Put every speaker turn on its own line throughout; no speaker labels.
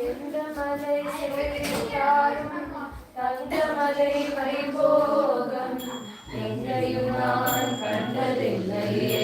எந்தமலை சேர்த்தாரும் தந்தமலை வைபோகம் எங்களையும் நான் கண்டதில்லையே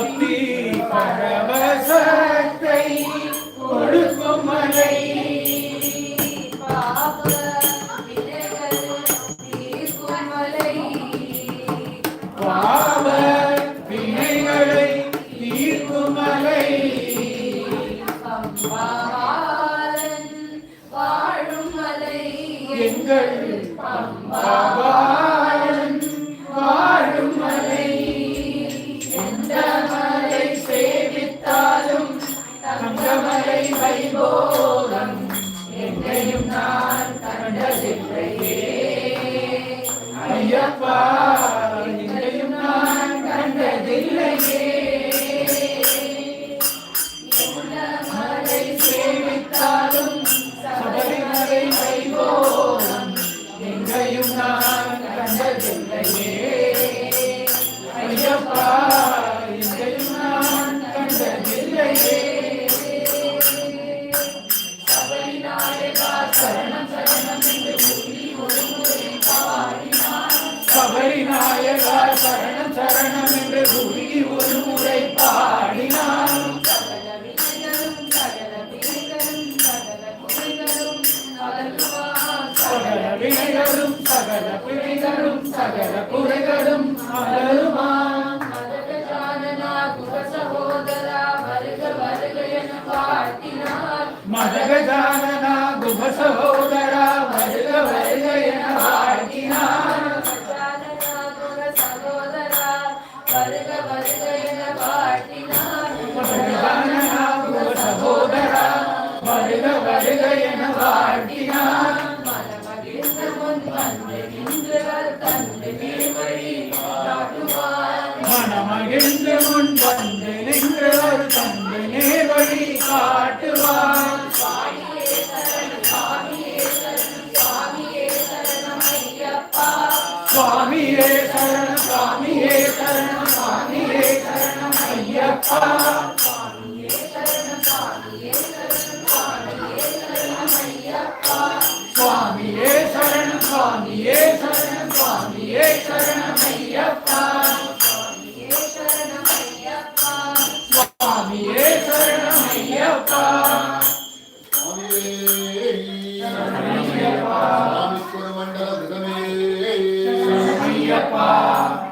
மூர்த்தி பரவசத்தை கொடுக்கும் மலை. பாவ வினைகளை தீர்க்கும் மலை.
வாழும் மலை.
எங்கள் பம்பா கண்டதையும் நான் கண்டதில்லையே
சகல
பிழைகளும் சகல குறைகளும் அகலுமா?
மதகஜானனா குப சகோதரா வருக வருக என வாழ்த்தினார்.
வருக வருக என
வாழ்த்தினார்
மதகஜானனா குப சகோதரா வருக வருக என வாழ்த்தினார்.
மனமகிழ்ந்து முன் வந்து நின்றவர் தந்து நேர்வழி
காட்டுவார் Papa.